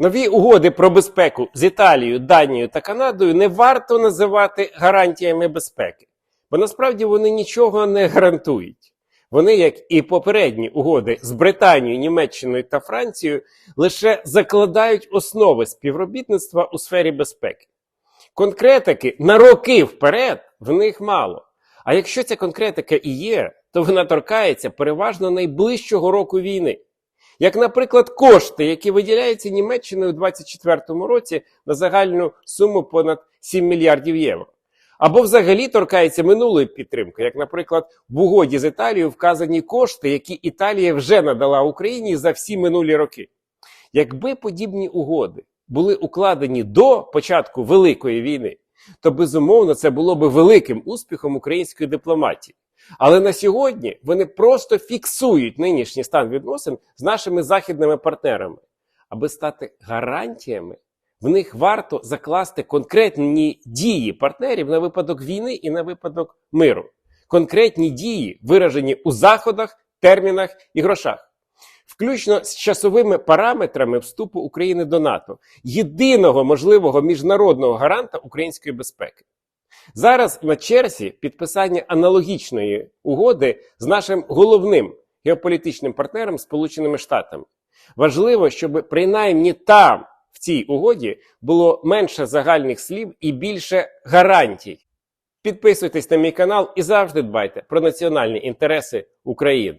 Нові угоди про безпеку з Італією, Данією та Канадою не варто називати гарантіями безпеки, бо насправді вони нічого не гарантують. Вони, як і попередні угоди з Британією, Німеччиною та Францією, лише закладають основи співробітництва у сфері безпеки. Конкретики на роки вперед в них мало. А якщо ця конкретика і є, то вона торкається переважно найближчого року війни. Як, наприклад, кошти, які виділяються Німеччиною у 2024 році на загальну суму понад 7 мільярдів євро. Або взагалі торкається минулої підтримки, як, наприклад, в угоді з Італією вказані кошти, які Італія вже надала Україні за всі минулі роки. Якби подібні угоди були укладені до початку Великої війни, то безумовно це було би великим успіхом української дипломатії. Але на сьогодні вони просто фіксують нинішній стан відносин з нашими західними партнерами. Аби стати гарантіями, в них варто закласти конкретні дії партнерів на випадок війни і на випадок миру. Конкретні дії, виражені у заходах, термінах і грошах, включно з часовими параметрами вступу України до НАТО, єдиного можливого міжнародного гаранта української безпеки. Зараз на черзі підписання аналогічної угоди з нашим головним геополітичним партнером Сполученими Штатами. Важливо, щоб принаймні там, в цій угоді, було менше загальних слів і більше гарантій. Підписуйтесь на мій канал і завжди дбайте про національні інтереси України.